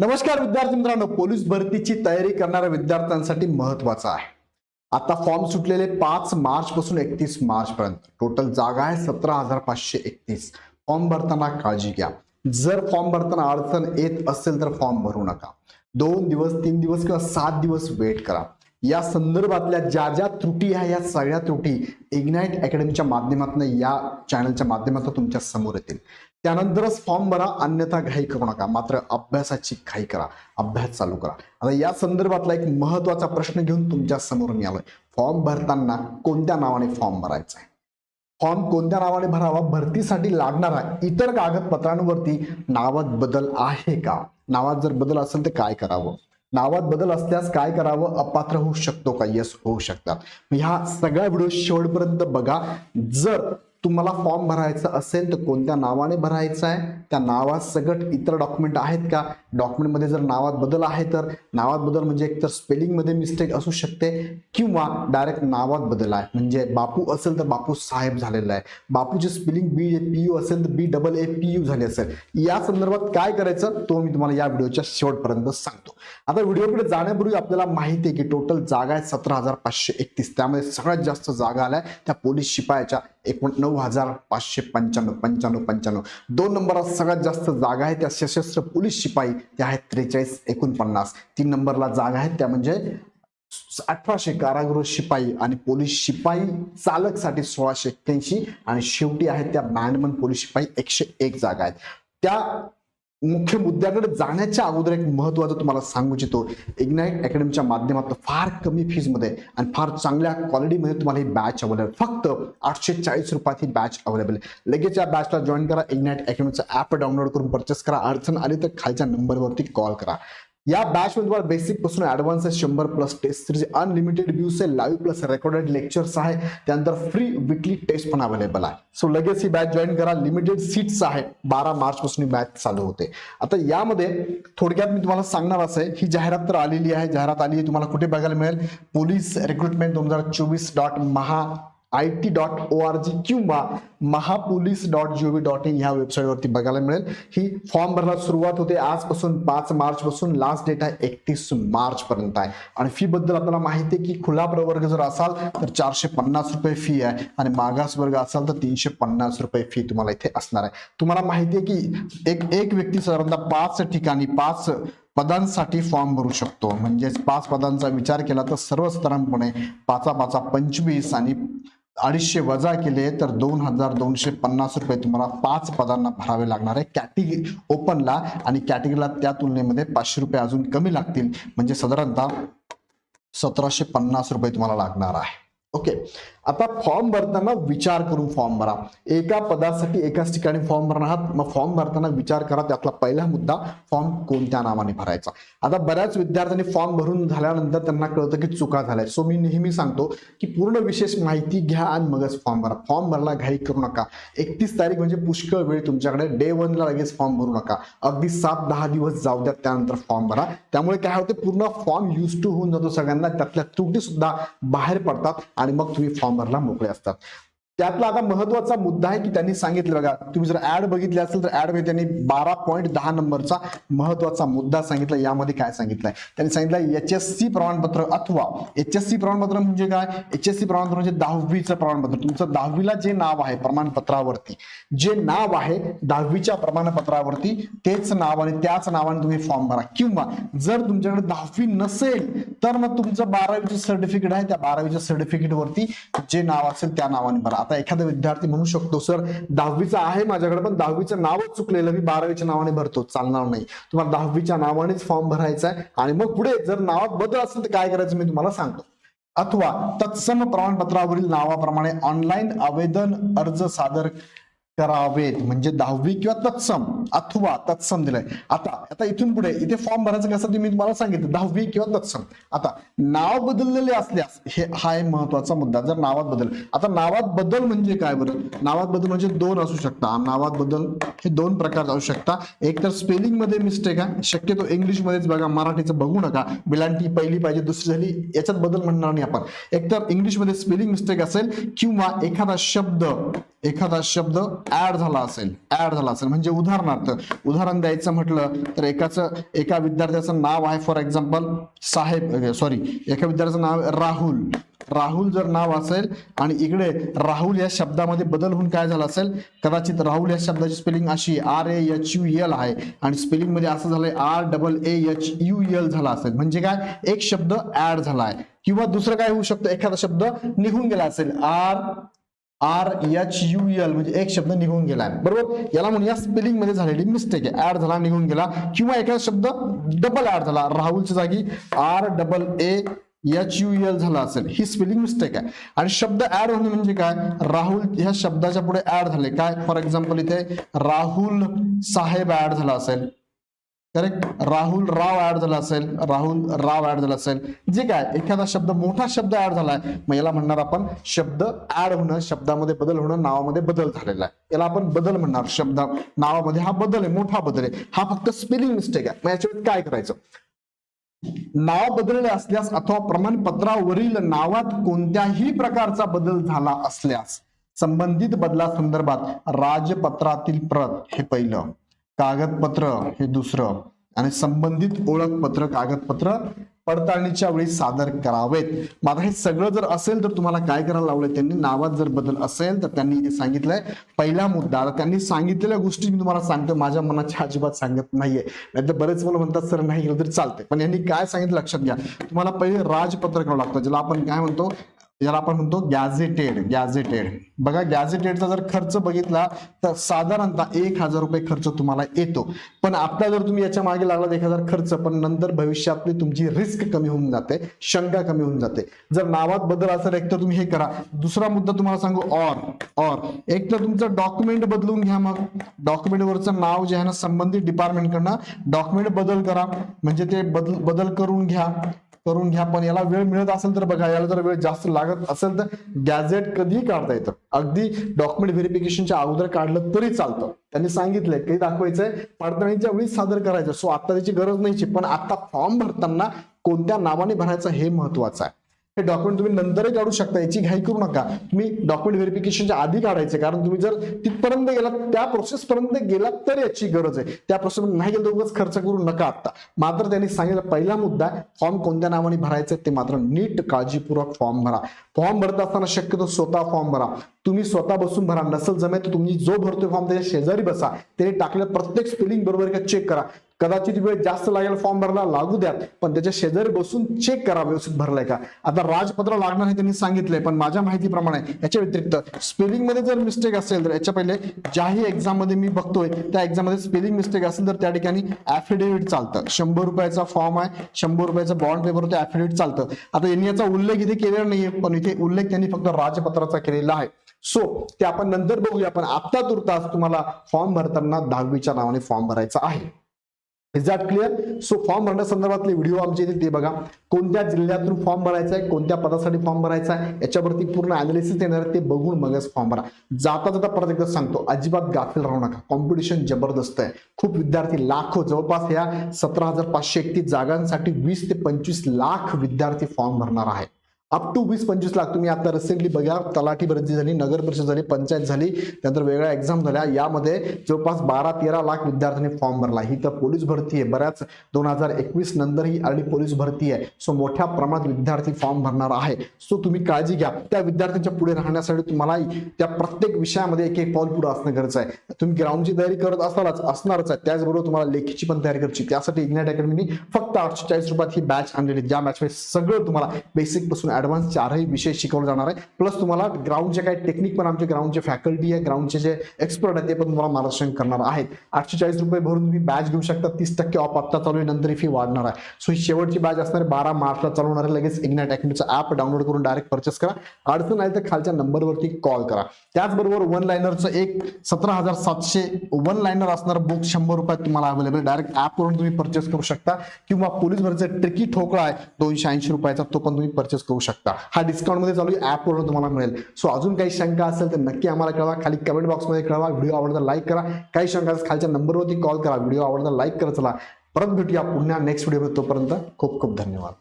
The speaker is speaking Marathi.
नमस्कार विद्यार्थी मित्रांनो पोलीस भरतीची तयारी करणाऱ्या विद्यार्थ्यांसाठी महत्त्वाचा आहे. आता फॉर्म सुटलेले पाच मार्च पासून एकतीस मार्च पर्यंत. टोटल जागा आहे सतरा हजार पाचशे एकतीस. फॉर्म भरताना काळजी घ्या. जर फॉर्म भरताना अडचण येत असेल तर फॉर्म भरू नका. दोन दिवस तीन दिवस किंवा सात दिवस वेट करा. या संदर्भातल्या ज्या ज्या त्रुटी आहे या सगळ्या त्रुटी इग्नाइट अकॅडमीच्या माध्यमातून या चॅनलच्या माध्यमातून तुमच्यासमोर येतील. त्यानंतरच फॉर्म भरा अन्यथा घाई करू नका. मात्र अभ्यासाची घाई करा. अभ्यास चालू करा. आता या संदर्भातला एक महत्त्वाचा प्रश्न घेऊन तुमच्यासमोर मी आलोय. फॉर्म भरताना कोणत्या नावाने फॉर्म भरायचा आहे फॉर्म कोणत्या नावाने भरावा? भरतीसाठी लागणारा इतर कागदपत्रांवरती नावात बदल आहे का? नावात जर बदल असेल तर काय करावं? नावात बदल असल्यास काय करावं? अपात्र होऊ शकतो का? यस होऊ शकतात. ह्या सगळ्या व्हिडिओ शेवटपर्यंत बघा. जर तुम्हाला फॉर्म भरायचा असेल तर कोणत्या नावाने भरायचा आहे? त्या नावात सगट इतर डॉक्युमेंट आहेत का? डॉक्युमेंटमध्ये जर नावात बदल आहे तर? नावात बदल म्हणजे एकतर स्पेलिंगमध्ये मिस्टेक असू शकते किंवा डायरेक्ट नावात बदल आहे. म्हणजे बापू असेल तर बापू साहेब झालेला आहे. बापूचे spelling B A P U असेल तर B double A P U झाले असेल. या संदर्भात काय करायचं तो मी तुम्हाला या व्हिडिओच्या शेवटपर्यंत सांगतो. आता व्हिडिओकडे जाण्यापूर्वी आपल्याला माहिती आहे की टोटल जागा आहे सतरा हजार पाचशे एकतीस. त्यामध्ये सगळ्यात जास्त जागा आल्या त्या पोलीस शिपायाच्या एकूण नऊ हजार पाचशे पंच्याण्णव पंच्याण्णव पंच्याण्णव. दोन नंबर सगळ्यात जास्त जागा आहे त्या सशस्त्र पोलीस शिपाई त्या आहेत त्रेचाळीस एकोणपन्नास. तीन नंबरला जागा आहेत त्या म्हणजे अठराशे कारागृह शिपाई आणि पोलीस शिपाई चालकसाठी सोळाशे एक्क्याऐंशी आणि शेवटी आहेत त्या बँडमन पोलीस शिपाई एकशे एक जागा आहेत. त्या मुख्य मुद्द्याकडे जाण्याच्या अगोदर एक महत्वाचं तुम्हाला सांगू इच्छितो. इग्नाईट अकॅडमीच्या माध्यमातून फार कमी फीजमध्ये आणि फार चांगल्या क्वालिटीमध्ये तुम्हाला ही बॅच अवेलेबल फक्त आठशे चाळीस रुपयात ही बॅच अवेलेबल आहे लगेच या बॅचला जॉईन करा. इग्नाईट अकॅडमीचा ॲप डाउनलोड करून परचेस करा. अडचण आली तर खालच्या नंबरवरती कॉल करा. या बॅच मध्ये तुम्हाला बेसिकपासून ऍडव्हान्स आहे शंभर plus test series unlimited views आहे लाईव्ह प्लस रेकॉर्डेड लेक्चर्स आहे त्यानंतर फ्री विकली टेस्ट पण अवेलेबल आहे. सो लगेच ही बॅच जॉईन करा लिमिटेड सीट्स आहे बारा मार्च पासून ही बॅच चालू होते. आता यामध्ये थोडक्यात मी तुम्हाला सांगणार असं आहे ही जाहिरात तर आलेली आहे जाहिरात आली आहे तुम्हाला कुठे बघायला मिळेल पोलीस रिक्रुटमेंट दोन हजार चोवीस dot Maha I T dot O R G किंवा Mahapolice dot G O V dot in ह्या वेबसाईटवरती बघायला मिळेल. ही फॉर्म भरण्यास सुरुवात होते आजपासून पाच मार्च पासून. लास्ट डेट आहे एकतीस मार्च पर्यंत आहे. आणि फी बद्दल आपल्याला माहिती आहे की खुला प्रवर्ग जर असाल तर चारशे पन्नास रुपये फी आहे. आणि मागास वर्ग असाल तर तीनशे पन्नास रुपये फी तुम्हाला इथे असणार आहे. तुम्हाला माहिती आहे की एक एक व्यक्ती साधारणतः पाच ठिकाणी पाच पदांसाठी फॉर्म भरू शकतो. म्हणजेच पाच पदांचा विचार केला तर सर्वसाधारणपणे पाचा पाचा पंचवीस आणि अडीचशे वजा केले तर दोन हजार दोनशे पन्नास रुपये तुम्हाला पाच पदांना भरावे लागणार आहे. कॅटेगरी ओपनला आणि कॅटेगरीला त्या तुलनेमध्ये पाचशे रुपये अजून कमी लागतील. म्हणजे साधारणतः सतराशे पन्नास रुपये तुम्हाला लागणार आहे. ओके आता फॉर्म भरताना विचार करून फॉर्म भरा. एका पदासाठी एकाच ठिकाणी फॉर्म भरणार आहात. मग फॉर्म भरताना विचार करा. त्यातला पहिला मुद्दा फॉर्म कोणत्या नावाने भरायचा? आता बऱ्याच विद्यार्थ्यांनी फॉर्म भरून झाल्यानंतर त्यांना कळतं की चुका झाल्या सो मी नेहमी सांगतो की पूर्ण विशेष माहिती घ्या आणि मगच फॉर्म भरा. फॉर्म भरला घाई करू नका. एकतीस तारीख म्हणजे पुष्कळ वेळ तुमच्याकडे. डे वनला लगेच फॉर्म भरू नका. अगदी सात दहा दिवस जाऊ द्या त्यानंतर फॉर्म भरा. त्यामुळे काय होते पूर्ण फॉर्म युज टू होऊन जातो सगळ्यांना. त्यातल्या त्रुटी सुद्धा बाहेर पडतात. आणि मग तुम्ही फॉर्म भरला मोकळे असतात. त्यातला आता महत्त्वाचा मुद्दा आहे की त्यांनी सांगितलं बघा तुम्ही जर ऍड बघितली असेल तर ऍडमध्ये म्हणजे त्यांनी बारा पॉईंट दहा नंबरचा महत्त्वाचा मुद्दा सांगितला यामध्ये काय सांगितलंय? त्यांनी सांगितलं एच एस सी प्रमाणपत्र अथवा एच एस सी प्रमाणपत्र म्हणजे काय? एच एस सी प्रमाणपत्र म्हणजे दहावीचं प्रमाणपत्र. तुमचं दहावीला जे नाव आहे प्रमाणपत्रावरती जे नाव आहे दहावीच्या प्रमाणपत्रावरती तेच नाव आणि त्याच नावाने तुम्ही फॉर्म भरा. किंवा जर तुमच्याकडे दहावी नसेल तर मग तुमचं बारावीचं सर्टिफिकेट आहे त्या बारावीच्या सर्टिफिकेट वरती जे नाव असेल त्या नावाने भरा. आता एखादा विद्यार्थी म्हणू शकतो सर दहावीचा आहे माझ्याकडे पण दहावीचं नावच चुकलेलं मी बारावीच्या नावाने भरतो. चालणार नाही. तुम्हाला दहावीच्या नावानेच फॉर्म भरायचा आहे आणि मग पुढे जर नावात बदल असेल तर काय करायचं मी तुम्हाला सांगतो. अथवा तत्सम प्रमाणपत्रावरील नावाप्रमाणे ऑनलाईन आवेदन अर्ज सादर करावेत. म्हणजे दहावी किंवा तत्सम अथवा तत्सम दिलंय. आता आता इथून पुढे इथे फॉर्म भरायचं कसं ते मी तुम्हाला सांगितलं दहावी किंवा तत्सम. आता नाव बदललेले असल्यास हे हा एक महत्त्वाचा मुद्दा जर नावात बदल. आता नावात बदल म्हणजे काय बरं? नावात बदल म्हणजे दोन असू शकता. नावात बदल हे दोन प्रकार असू शकता. एक तर स्पेलिंगमध्ये मिस्टेक आहे. शक्यतो इंग्लिश मध्येच बघा मराठीचं बघू नका. बिलांटी पहिली पाहिजे दुसरी झाली याच्यात बदल म्हणणार नाही आपण. एक तर स्पेलिंग मिस्टेक असेल किंवा एखादा शब्द एखादा शब्द ऍड झाला असेल ऍड झाला असेल म्हणजे उदाहरणार्थ उदाहरण द्यायचं म्हटलं तर एकाच एका विद्यार्थ्याचं नाव आहे फॉर एक्झाम्पल साहेब सॉरी एका विद्यार्थ्याचं नाव राहुल. राहुल जर नाव असेल आणि इकडे राहुल या शब्दामध्ये बदल होऊन काय झालं असेल? कदाचित राहुल या शब्दाची स्पेलिंग अशी R A H U L आहे आणि स्पेलिंगमध्ये असं झालंय R double A H U L झाला असेल. म्हणजे काय? एक शब्द ऍड झाला आहे. किंवा दुसरं काय होऊ शकतं? एखादा शब्द निघून गेला असेल. R R H U L म्हणजे एक शब्द निघून गेला आहे. बरोबर? याला म्हणून या स्पेलिंगमध्ये झालेली मिस्टेक आहे. ऍड झाला निघून गेला. किंवा एखादा शब्द डबल ऍड झाला. राहुलच्या जागी R double A H U L झाला असेल. ही स्पेलिंग मिस्टेक आहे. आणि शब्द ऍड होणे म्हणजे काय? राहुल ह्या शब्दाच्या पुढे ऍड झाले. काय? फॉर एक्झाम्पल इथे राहुल साहेब ऍड झाला असेल. करेक्ट राहुल राव ऍड झाला असेल राहुल राव ऍड झाला असेल. जे काय एखादा शब्द मोठा शब्द ऍड झालाय मग याला म्हणणार आपण शब्द ऍड होणं शब्दामध्ये बदल होणं नावामध्ये बदल झालेला आहे. याला आपण बदल म्हणणार शब्द. नावामध्ये हा बदल आहे मोठा बदल आहे. हा फक्त स्पेलिंग मिस्टेक आहे. मग याच्यावर काय करायचं? नाव बदलले असल्यास अथवा प्रमाणपत्रावरील नावात कोणत्याही प्रकारचा बदल झाला असल्यास संबंधित बदला संदर्भात राजपत्रातील प्रत हे पहिलं. कागदपत्र हे दुसरं. आणि संबंधित ओळखपत्र कागदपत्र पडताळणीच्या वेळी सादर करावेत. मग आता हे सगळं जर असेल तर तुम्हाला काय करायला लावलंय? त्यांनी नावात जर बदल असेल तर त्यांनी इथे सांगितलंय. पहिला मुद्दा त्यांनी सांगितलेल्या गोष्टी मी तुम्हाला सांगतो माझ्या मनाच्या अजिबात सांगत नाहीये. नाहीतर बरेच मुलं म्हणतात सर नाही केलं तरी चालतंय. पण यांनी काय सांगितलं लक्षात घ्या. तुम्हाला पहिले राजपत्र करावं लागतं ज्याला आपण काय म्हणतो? ज्याला आपण म्हणतो गॅझेटेड गॅझेटेड बघा गॅझेटेडचा जर खर्च बघितला तर साधारणतः एक हजार रुपये खर्च तुम्हाला येतो. पण आता जर तुम्ही याच्या मागे लागला एक हजार खर्च पण नंतर भविष्यातली तुमची रिस्क कमी होऊन जाते शंका कमी होऊन जाते. जर नावात बदल असेल एक तर तुम्ही हे करा. दुसरा मुद्दा तुम्हाला सांगू ऑर ऑर एक तर तुमचं डॉक्युमेंट बदलून घ्या मग. डॉक्युमेंट वरचं नाव जे आहे ना संबंधित डिपार्टमेंट कडनं डॉक्युमेंट बदल करा. म्हणजे ते बदल बदल करून घ्या. करून घ्या पण याला वेळ मिळत असेल तर बघा याला जर वेळ जास्त लागत असेल तर गॅझेट कधीही काढता येतं. अगदी डॉक्युमेंट व्हेरिफिकेशनच्या अगोदर काढलं तरी चालतं. त्यांनी सांगितलंय काही दाखवायचंय पडताळणीच्या वेळी सादर करायचं. सो आता त्याची गरज नाहीची पण आता फॉर्म भरताना कोणत्या नावाने भरायचं हे महत्वाचं आहे. हे डॉक्युमेंट तुम्ही नंतरही काढू शकता याची घाई करू नका. तुम्ही डॉक्युमेंट व्हेरिफिकेशनच्या आधी काढायचे कारण तुम्ही जर तिथपर्यंत गेलात त्या प्रोसेस पर्यंत गेलात तर याची गरज आहे. त्या प्रोसेस नाही गेलं तर उगाच खर्च करू नका आता. मात्र त्यांनी सांगितलं पहिला मुद्दा फॉर्म कोणत्या नावाने भरायचं ते मात्र नीट काळजीपूर्वक फॉर्म भरा. फॉर्म भरत असताना शक्यतो स्वतः फॉर्म भरा. तुम्ही स्वतः बसून भरा. नसेल जमेल तर तुम्ही जो भरतोय फॉर्म त्याच्या शेजारी बसा. त्याने टाकलेलं प्रत्येक स्पेलिंग बरोबर का चेक करा. कदाचित वेळ जास्त लागेल फॉर्म भरायला लागू द्यात पण त्याच्या शेजारी बसून चेक करा व्यवस्थित भरलाय का? आता राजपत्र लागणार हे त्यांनी सांगितलंय पण माझ्या माहितीप्रमाणे याच्या व्यतिरिक्त स्पेलिंगमध्ये जर मिस्टेक असेल तर याच्या पहिले ज्याही एक्झाममध्ये मी बघतोय त्या एक्झाममध्ये स्पेलिंग मिस्टेक असेल तर त्या ठिकाणी ऍफिडेव्हिट चालतं. शंभर रुपयाचा फॉर्म आहे शंभर रुपयाचा बॉन्ड पेपर ते ऍफिडेव्हिट चालतं. आता यांनी याचा उल्लेख इथे केलेला नाहीये पण इथे उल्लेख त्यांनी फक्त राजपत्राचा केलेला आहे. सो ते आपण नंतर बघूया पण आता तुर्तास तुम्हाला फॉर्म भरताना दहावीच्या नावाने फॉर्म भरायचा आहे. Is that clear so form भरण्यासंदर्भातले video आमचे येतील ते बघा. कोणत्या जिल्ह्यातून फॉर्म भरायचा आहे कोणत्या पदासाठी फॉर्म भरायचा आहे याच्यावरती पूर्ण अनालिसिस येणार आहे ते बघून मगच फॉर्म भरा. जाता जाता परत एकदा सांगतो अजिबात गाफील राहू नका. कॉम्पिटिशन जबरदस्त आहे. खूप विद्यार्थी लाखो जवळपास ह्या सतरा हजार पाचशे एकतीस जागांसाठी वीस ते पंचवीस लाख विद्यार्थी फॉर्म भरणार आहे अप टू वीस पंचवीस लाख तुम्ही आता रिसेंटली बघा तलाठी भरती झाली नगर परिषद झाली पंचायत झाली त्यानंतर वेगळ्या एक्झाम झाल्या. यामध्ये जवळपास बारा तेरा लाख विद्यार्थ्यांनी फॉर्म भरला. ही तर पोलीस भरती आहे. बऱ्याच दोन हजार एकवीस नंतर ही आली पोलीस भरती आहे. सो मोठ्या प्रमाणात विद्यार्थी फॉर्म भरणार आहे. सो तुम्ही काळजी घ्या. त्या विद्यार्थ्यांच्या पुढे राहण्यासाठी तुम्हाला त्या प्रत्येक विषयामध्ये एक एक पाऊल पुढे असणं गरजेचं आहे. तुम्ही ग्राउंडची तयारी करत असतानाच असणारच आहे. त्याचबरोबर तुम्हाला लेखीची पण तयारी करायची. त्यासाठी इग्नाइट अकॅडमीने फक्त आठशे चाळीस रुपयात ही बॅच आणलेली ज्या बॅचमध्ये सगळं तुम्हाला बेसिकपासून ॲडव्हान्स चारही विषय शिकवले जाणार आहे. प्लस तुम्हाला ग्राउंडचे काही टेक्निक पण आमचे ग्राउंडचे फॅकल्टी आहे ग्राउंडचे जे एक्सपर्ट आहेत ते पण तुम्हाला मार्गदर्शन करणार आहेत. आठशे चाळीस रुपये भरून तुम्ही बॅच घेऊ शकता तीस टक्के ऑफ आत्ता चालू आहे नंतर फी वाढणार आहे. सो ही शेवटची बॅच असणार बारा मार्चला चालवणार आहे. लगेच इग्नाइट अकॅडमीचं ऍप डाउनलोड करून डायरेक्ट परचेस करा. अडचण आहे तर खालच्या नंबरवरती कॉल करा. त्याचबरोबर वन लाईनरचं एक सतरा हजार सातशे वन लाईनर असणार बुक शंभर रुपयात तुम्हाला अवेलेबल डायरेक्ट ॲपवरून तुम्ही परचेस करू शकता. किंवा पोलीस भरतीचा ट्रिकी ठोकळा आहे दोनशे ऐंशी रुपयाचा तो पण तुम्ही परचेस करू शकता. हा डिस्काउंटमध्ये चालू आहे तुम्हाला मिळेल. सो अजून काही शंका असेल तर नक्की आम्हाला कळवा. खाली कमेंट बॉक्समध्ये कळवा. व्हिडिओ आवडता लाईक करा. काही शंका असेल खालच्या नंबरवरती कॉल करा. व्हिडिओ आवडता लाईक करत चला. परत भेटूया पुन्हा नेक्स्ट व्हिडिओमध्ये तोपर्यंत खूप खूप धन्यवाद.